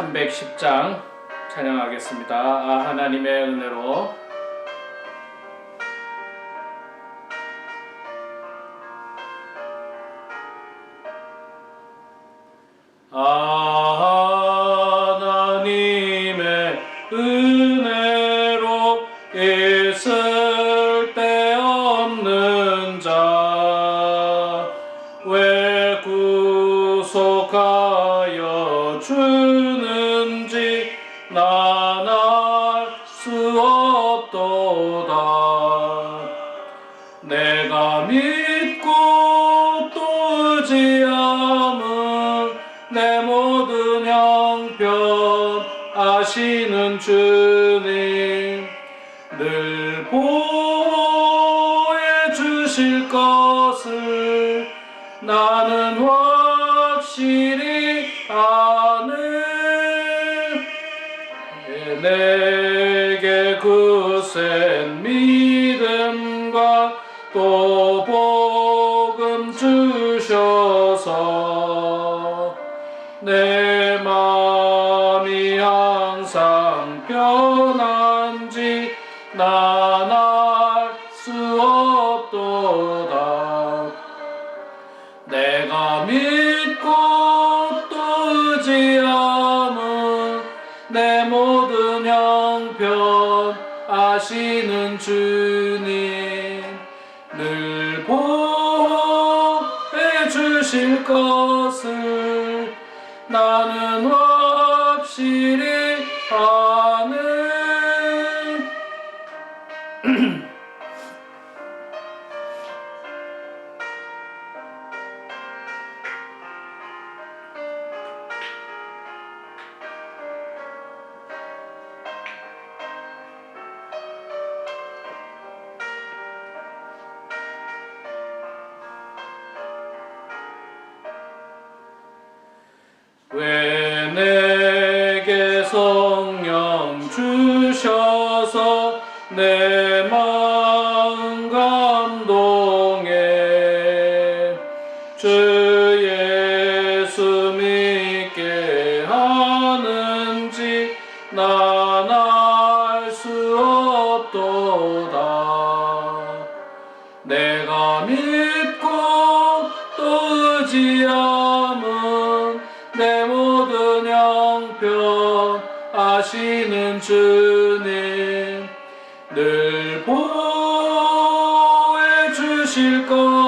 (310장) 찬양하겠습니다. 아 하나님의 은혜로 보호해 주실 것을 나는 아시는 주님 늘 보호해 주실 것 when it. 늘 보호해 주실 것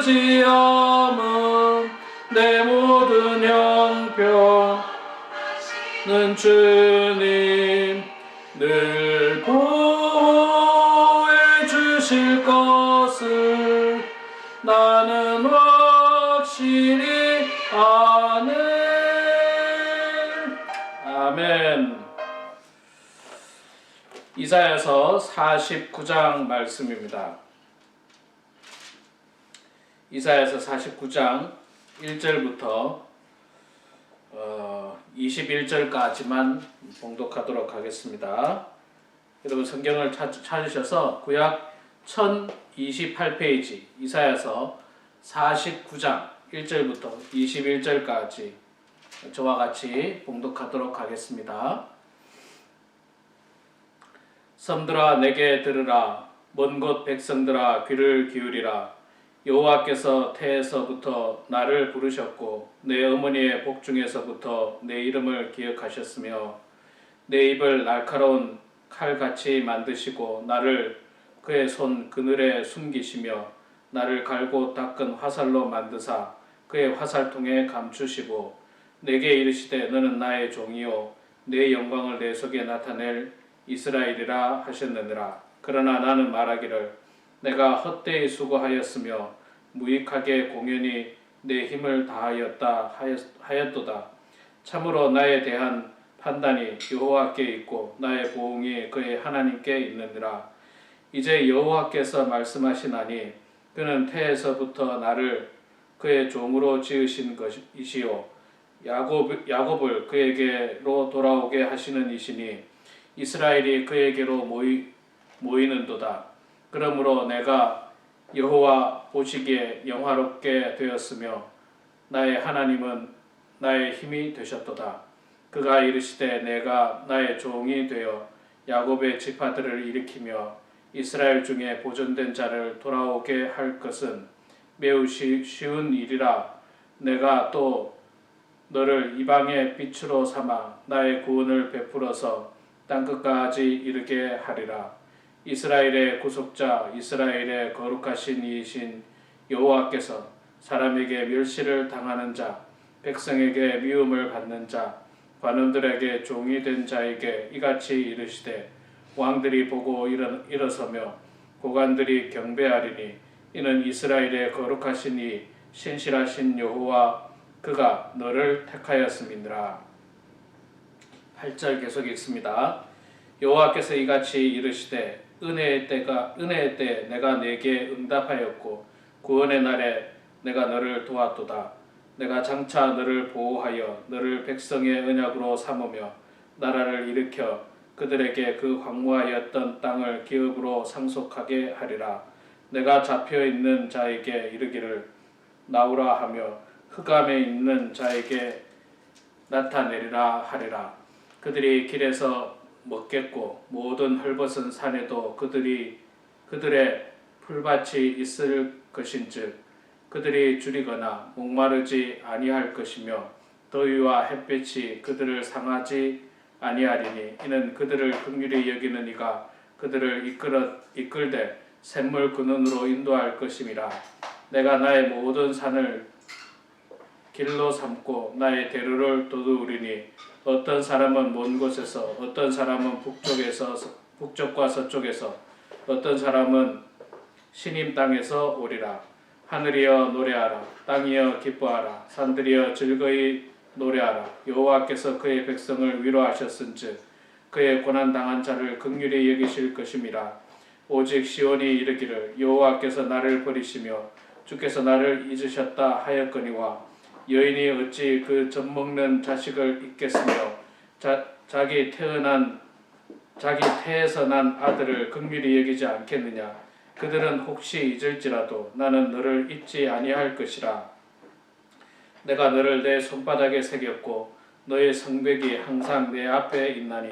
지엄은 내 모든 형편은 주님 늘 보호해 주실 것을 나는 확실히 아네 아멘 이사야서 49장 말씀입니다. 이사야서 49장 1절부터 어, 21절까지만 봉독하도록 하겠습니다. 여러분 성경을 찾, 찾으셔서 구약 1028페이지 이사야서 49장 1절부터 21절까지 저와 같이 봉독하도록 하겠습니다. 섬들아 내게 들으라 먼 곳 백성들아 귀를 기울이라 여호와께서 태에서부터 나를 부르셨고 내 어머니의 복중에서부터 내 이름을 기억하셨으며 내 입을 날카로운 칼같이 만드시고 나를 그의 손 그늘에 숨기시며 나를 갈고 닦은 화살로 만드사 그의 화살통에 감추시고 내게 이르시되 너는 나의 종이요 내 영광을 내 속에 나타낼 이스라엘이라 하셨느니라. 그러나 나는 말하기를 내가 헛되이 수고하였으며 무익하게 공연히 내 힘을 다하였다 하였도다 참으로 나에 대한 판단이 여호와께 있고 나의 보응이 그의 하나님께 있느니라 이제 여호와께서 말씀하시나니 그는 태에서부터 나를 그의 종으로 지으신 것이시요 야곱 야곱을 그에게로 돌아오게 하시는 이시니 이스라엘이 그에게로 모이 모이는도다. 그러므로 내가 여호와 보시기에 영화롭게 되었으며 나의 하나님은 나의 힘이 되셨도다. 그가 이르시되 내가 나의 종이 되어 야곱의 지파들을 일으키며 이스라엘 중에 보존된 자를 돌아오게 할 것은 매우 쉬운 일이라 내가 또 너를 이방의 빛으로 삼아 나의 구원을 베풀어서 땅 끝까지 이르게 하리라. 이스라엘의 구속자 이스라엘의 거룩하신 이이신 여호와께서 사람에게 멸시를 당하는 자 백성에게 미움을 받는 자 관원들에게 종이 된 자에게 이같이 이르시되 왕들이 보고 일어, 일어서며 고관들이 경배하리니 이는 이스라엘의 거룩하신 이 신실하신 여호와 그가 너를 택하였음이니라 8절 계속 읽습니다. 여호와께서 이같이 이르시되 은혜의 때가 은혜의 때 내가 내게 응답하였고 구원의 날에 내가 너를 도왔도다. 내가 장차 너를 보호하여 너를 백성의 언약으로 삼으며 나라를 일으켜 그들에게 그 황무하였던 땅을 기업으로 상속하게 하리라. 내가 잡혀 있는 자에게 이르기를 나오라 하며 흑암에 있는 자에게 나타내리라 하리라. 그들이 길에서 먹겠고 모든 헐벗은 산에도 그들이 그들의 풀밭이 있을 것인즉 그들이 줄이거나 목마르지 아니할 것이며 더위와 햇볕이 그들을 상하지 아니하리니 이는 그들을 긍휼히 여기는 이가 그들을 이끌어 이끌되 샘물 근원으로 인도할 것임이라. 내가 나의 모든 산을 길로 삼고 나의 대로를 도두리니 어떤 사람은 먼 곳에서 어떤 사람은 북쪽에서 북쪽과 서쪽에서 어떤 사람은 신임 땅에서 오리라. 하늘이여 노래하라. 땅이여 기뻐하라. 산들이여 즐거이 노래하라. 여호와께서 그의 백성을 위로하셨은즉 그의 고난 당한 자를 극률히 여기실 것임이라. 오직 시온이 이르기를 여호와께서 나를 버리시며 주께서 나를 잊으셨다 하였거니와 여인이 어찌 그 젖먹는 자식을 잊겠으며 자, 자기 태어난 자기 태에서 난 아들을 극률히 여기지 않겠느냐? 그들은 혹시 잊을지라도 나는 너를 잊지 아니할 것이라. 내가 너를 내 손바닥에 새겼고 너의 성벽이 항상 내 앞에 있나니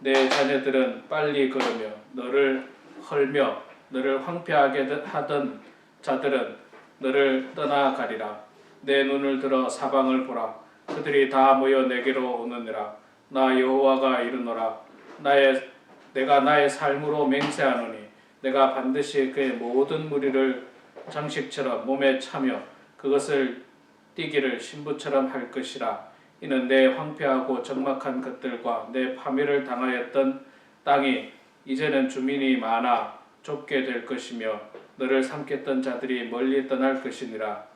내 자녀들은 빨리 걸으며 너를 헐며 너를 황폐하게 하던 자들은 너를 떠나가리라 내 눈을 들어 사방을 보라. 그들이 다 모여 내게로 오느니라. 나 여호와가 이르노라. 나의 내가 나의 삶으로 맹세하노니 내가 반드시 그의 모든 무리를 장식처럼 몸에 차며 그것을 띠기를 신부처럼 할 것이라. 이는 내 황폐하고 적막한 것들과 내 파멸을 당하였던 땅이 이제는 주민이 많아 좁게 될 것이며 너를 삼켰던 자들이 멀리 떠날 것이니라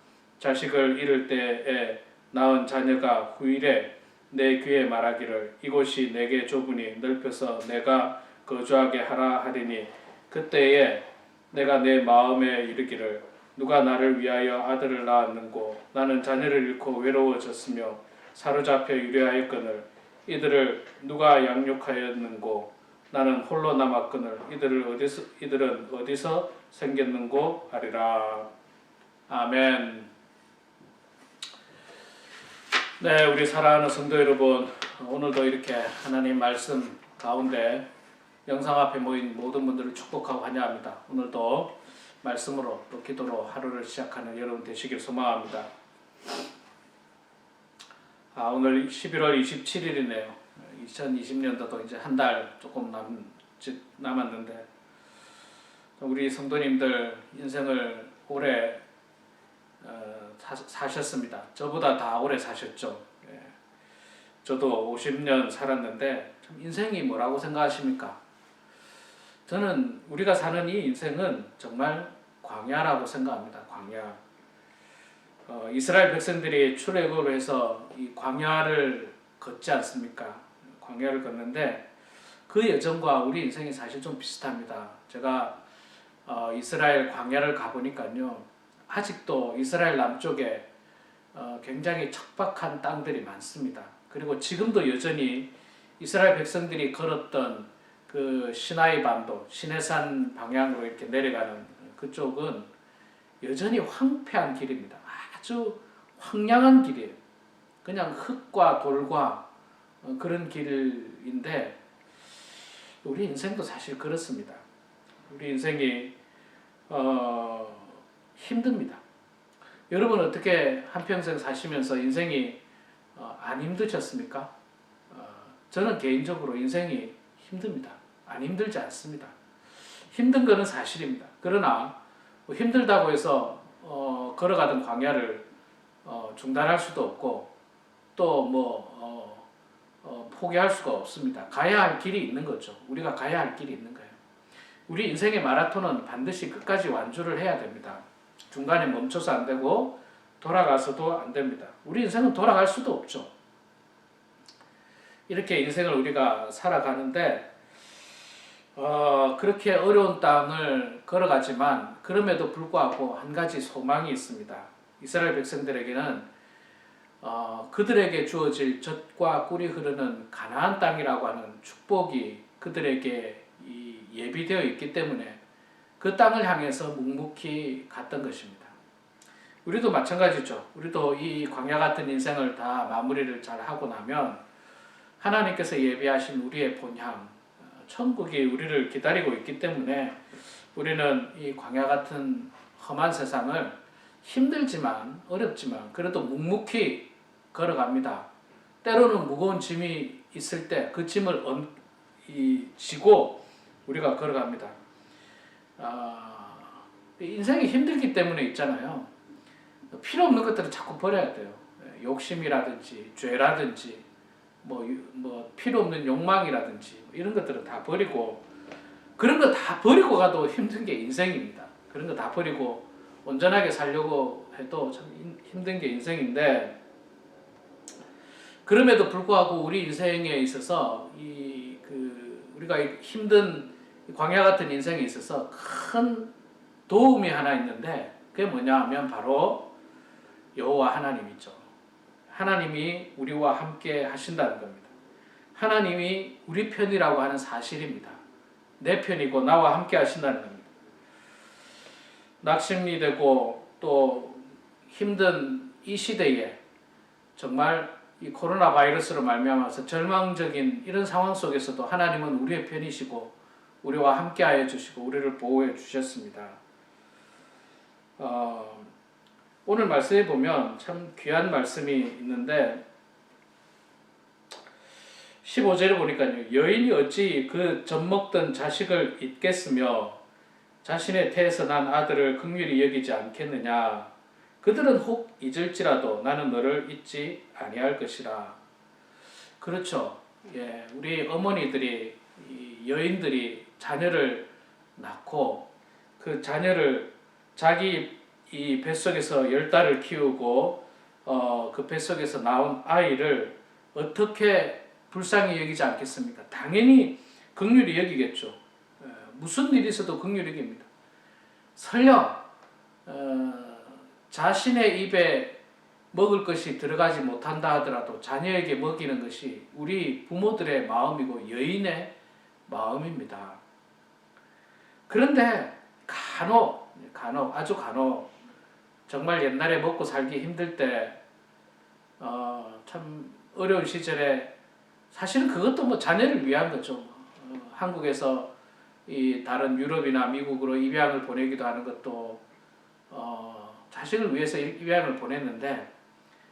자식을 잃을 때에 낳은 자녀가 후일에 내 귀에 말하기를 이곳이 내게 좁으니 넓혀서 내가 거주하게 하라 하리니 그때에 내가 내 마음에 이르기를 누가 나를 위하여 아들을 낳았는고 나는 자녀를 잃고 외로워졌으며 사로잡혀 유래하였거늘 이들을 누가 양육하였는고 나는 홀로 남았거늘 이들을 어디서 이들은 어디서 생겼는고 하리라 아멘. 네, 우리 사랑하는 성도 여러분, 오늘도 이렇게 하나님 말씀 가운데 영상 앞에 모인 모든 분들을 축복하고 환영합니다. 오늘도 말씀으로 또 기도로 하루를 시작하는 여러분 되시길 소망합니다. 아, 오늘 11월 27일이네요. 2020년도도 이제 한 달 조금 남짓 남았는데 우리 성도님들 인생을 오래 어, 사, 사셨습니다. 저보다 다 오래 사셨죠. 예. 저도 50년 살았는데 참 인생이 뭐라고 생각하십니까? 저는 우리가 사는 이 인생은 정말 광야라고 생각합니다. 광야. 어, 이스라엘 백성들이 출애굽을 해서 이 광야를 걷지 않습니까? 광야를 걷는데 그 여정과 우리 인생이 사실 좀 비슷합니다. 제가 어, 이스라엘 광야를 가보니까요. 아직도 이스라엘 남쪽에 어, 굉장히 척박한 땅들이 많습니다. 그리고 지금도 여전히 이스라엘 백성들이 걸었던 그 시나이 반도, 시내산 방향으로 이렇게 내려가는 그쪽은 여전히 황폐한 길입니다. 아주 황량한 길이에요. 그냥 흙과 돌과 어, 그런 길인데 우리 인생도 사실 그렇습니다. 우리 인생이 어, 힘듭니다. 여러분 어떻게 한평생 사시면서 인생이 어, 안 힘드셨습니까? 어, 저는 개인적으로 인생이 힘듭니다. 안 힘들지 않습니다. 힘든 거는 사실입니다. 그러나 뭐 힘들다고 해서 어, 걸어가던 광야를 어, 중단할 수도 없고 또뭐 포기할 수가 없습니다. 가야 할 길이 있는 거죠. 우리가 가야 할 길이 있는 거예요. 우리 인생의 마라톤은 반드시 끝까지 완주를 해야 됩니다. 중간에 멈춰서 안 되고 돌아가서도 안 됩니다. 우리 인생은 돌아갈 수도 없죠. 이렇게 인생을 우리가 살아가는데 어, 그렇게 어려운 땅을 걸어가지만 그럼에도 불구하고 한 가지 소망이 있습니다. 이스라엘 백성들에게는 어, 그들에게 주어질 젖과 꿀이 흐르는 가나안 땅이라고 하는 축복이 그들에게 이 예비되어 있기 때문에 그 땅을 향해서 묵묵히 갔던 것입니다. 우리도 마찬가지죠. 우리도 이 광야 같은 인생을 다 마무리를 잘 하고 나면 하나님께서 예비하신 우리의 본향, 어, 천국이 우리를 기다리고 있기 때문에 우리는 이 광야 같은 험한 세상을 힘들지만 어렵지만 그래도 묵묵히 걸어갑니다. 때로는 무거운 짐이 있을 때 그 짐을 지고 우리가 걸어갑니다. 아, 인생이 힘들기 때문에 있잖아요. 필요 없는 것들을 자꾸 버려야 돼요. 예, 욕심이라든지 죄라든지 뭐, 뭐 필요 없는 욕망이라든지 뭐 이런 것들은 다 버리고 그런 거 다 버리고 가도 힘든 게 인생입니다. 그런 거 다 버리고 온전하게 살려고 해도 참 힘든 게 인생인데 그럼에도 불구하고 우리 인생에 있어서 이 그 우리가 힘든 광야 같은 인생에 있어서 큰 도움이 하나 있는데 그게 뭐냐 하면 바로 여호와 하나님이죠. 하나님이 우리와 함께 하신다는 겁니다. 하나님이 우리 편이라고 하는 사실입니다. 내 편이고 나와 함께 하신다는 겁니다. 낙심이 되고 또 힘든 이 시대에 정말 이 코로나 바이러스로 말미암아서 절망적인 이런 상황 속에서도 하나님은 우리의 편이시고 우리와 함께하여 주시고 우리를 보호해 주셨습니다. 어, 오늘 말씀에 보면 참 귀한 말씀이 있는데 15절에 보니까요. 여인이 어찌 그 젖먹던 자식을 잊겠으며 자신의 태에서 난 아들을 극률히 여기지 않겠느냐. 그들은 혹 잊을지라도 나는 너를 잊지 아니할 것이라. 그렇죠. 예, 우리 어머니들이 이 여인들이 자녀를 낳고 그 자녀를 자기 이 뱃속에서 열 달을 키우고 어, 그 뱃속에서 나온 아이를 어떻게 불쌍히 여기지 않겠습니까? 당연히 극률이 여기겠죠. 에, 무슨 일이 있어도 극률이 여깁니다. 설령 어, 자신의 입에 먹을 것이 들어가지 못한다 하더라도 자녀에게 먹이는 것이 우리 부모들의 마음이고 여인의 마음입니다. 그런데 간혹, 간혹, 아주 간혹 정말 옛날에 먹고 살기 힘들 때, 어, 참 어려운 시절에 사실은 그것도 뭐 자녀를 위한 거죠. 어, 한국에서 이 다른 유럽이나 미국으로 입양을 보내기도 하는 것도 어, 자식을 위해서 입양을 보냈는데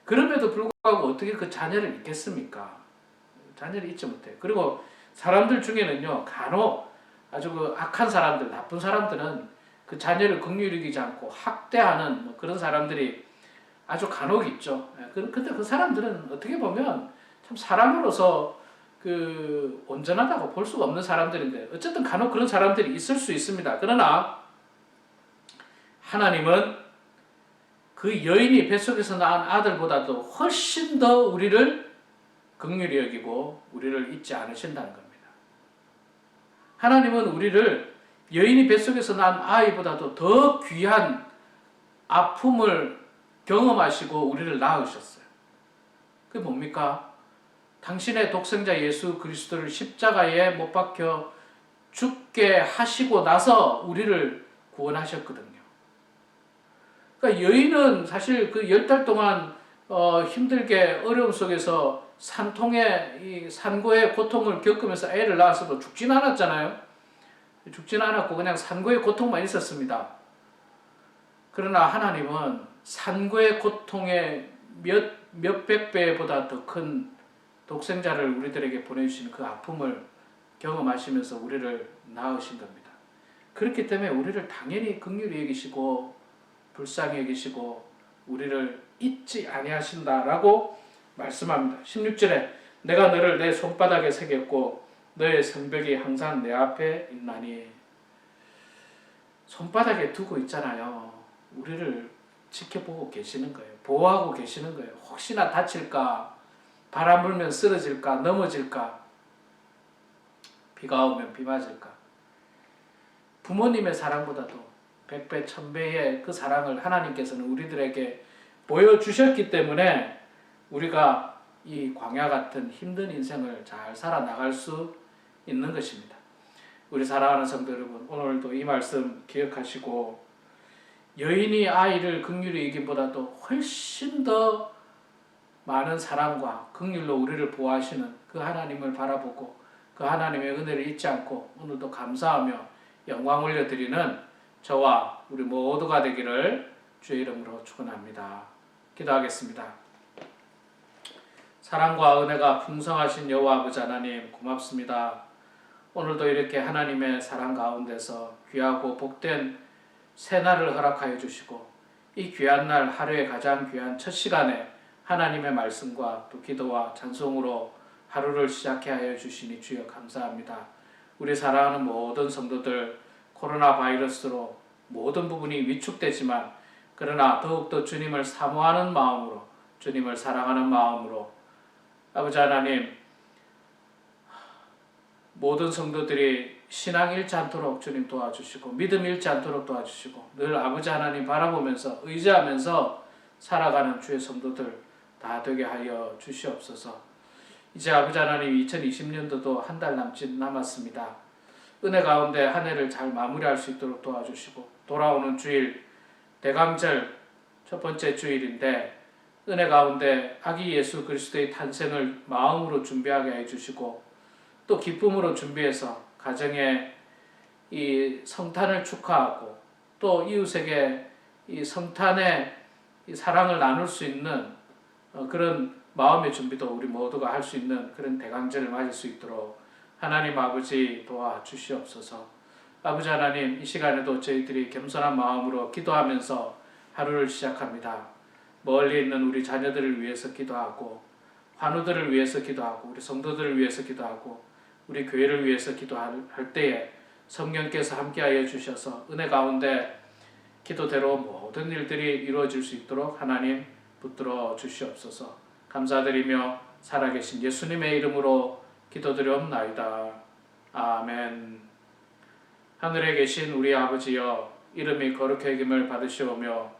그럼에도 불구하고 어떻게 그 자녀를 잊겠습니까? 자녀를 잊지 못해. 그리고 사람들 중에는요 간혹 아주 그 악한 사람들, 나쁜 사람들은 그 자녀를 여기지 않고 학대하는 뭐 그런 사람들이 아주 간혹 있죠. 예, 그- 근데 그 사람들은 어떻게 보면 참 사람으로서 그 온전하다고 볼 수가 없는 사람들인데 어쨌든 간혹 그런 사람들이 있을 수 있습니다. 그러나 하나님은 그 여인이 뱃속에서 낳은 아들보다도 훨씬 더 우리를 긍휼히 여기고 우리를 잊지 않으신다는 겁니다. 하나님은 우리를 여인이 뱃속에서 난 아이보다도 더 귀한 아픔을 경험하시고 우리를 낳으셨어요. 그게 뭡니까? 당신의 독생자 예수 그리스도를 십자가에 못 박혀 죽게 하시고 나서 우리를 구원하셨거든요. 그러니까 여인은 사실 그 열 달 동안 어, 힘들게 어려움 속에서 산통의 이 산고의 고통을 겪으면서 애를 낳았어도 죽진 않았잖아요. 죽진 않았고 그냥 산고의 고통만 있었습니다. 그러나 하나님은 산고의 고통의 몇 몇백 배보다 더 큰 독생자를 우리들에게 보내주신 그 아픔을 경험하시면서 우리를 낳으신 겁니다. 그렇기 때문에 우리를 당연히 긍휼히 여기시고 불쌍히 여기시고 우리를 잊지 아니하신다라고 말씀합니다. 16절에 내가 너를 내 손바닥에 새겼고 너의 성벽이 항상 내 앞에 있나니 손바닥에 두고 있잖아요. 우리를 지켜보고 계시는 거예요. 보호하고 계시는 거예요. 혹시나 다칠까, 바람 불면 쓰러질까, 넘어질까, 비가 오면 비 맞을까. 부모님의 사랑보다도 백배, 천배의 그 사랑을 하나님께서는 우리들에게 보여주셨기 때문에 우리가 이 광야 같은 힘든 인생을 잘 살아나갈 수 있는 것입니다. 우리 사랑하는 성도 여러분, 오늘도 이 말씀 기억하시고 여인이 아이를 극률히 이기보다도 훨씬 더 많은 사랑과 극률로 우리를 보호하시는 그 하나님을 바라보고 그 하나님의 은혜를 잊지 않고 오늘도 감사하며 영광 올려드리는 저와 우리 모두가 되기를 주의 이름으로 축원합니다. 기도하겠습니다. 사랑과 은혜가 풍성하신 여호와 아버지 하나님 고맙습니다. 오늘도 이렇게 하나님의 사랑 가운데서 귀하고 복된 새날을 허락하여 주시고 이 귀한 날 하루의 가장 귀한 첫 시간에 하나님의 말씀과 또 기도와 찬송으로 하루를 시작해 하여 주시니 주여 감사합니다. 우리 사랑하는 모든 성도들 코로나 바이러스로 모든 부분이 위축되지만 그러나 더욱더 주님을 사모하는 마음으로 주님을 사랑하는 마음으로 아버지 하나님 모든 성도들이 신앙 잃지 않도록 주님 도와주시고 믿음 잃지 않도록 도와주시고 늘 아버지 하나님 바라보면서 의지하면서 살아가는 주의 성도들 다 되게 하여 주시옵소서. 이제 아버지 하나님 2020년도도 한 달 남짓 남았습니다. 은혜 가운데 한 해를 잘 마무리할 수 있도록 도와주시고 돌아오는 주일 대강절 첫 번째 주일인데 은혜 가운데 아기 예수 그리스도의 탄생을 마음으로 준비하게 해 주시고 또 기쁨으로 준비해서 가정에 이 성탄을 축하하고 또 이웃에게 이 성탄의 이 사랑을 나눌 수 있는 어, 그런 마음의 준비도 우리 모두가 할 수 있는 그런 대강절을 맞을 수 있도록 하나님 아버지 도와 주시옵소서. 아버지 하나님 이 시간에도 저희들이 겸손한 마음으로 기도하면서 하루를 시작합니다. 멀리 있는 우리 자녀들을 위해서 기도하고 환우들을 위해서 기도하고 우리 성도들을 위해서 기도하고 우리 교회를 위해서 기도할 때에 성령께서 함께하여 주셔서 은혜 가운데 기도대로 모든 일들이 이루어질 수 있도록 하나님 붙들어 주시옵소서. 감사드리며 살아계신 예수님의 이름으로 기도드리옵나이다. 아멘. 하늘에 계신 우리 아버지여 이름이 거룩히 여김을 받으시오며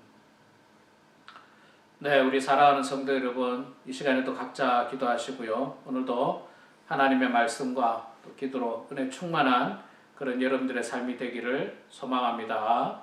네, 우리 사랑하는 성도 여러분, 이 시간에도 각자 기도하시고요. 오늘도 하나님의 말씀과 또 기도로 은혜 충만한 그런 여러분들의 삶이 되기를 소망합니다.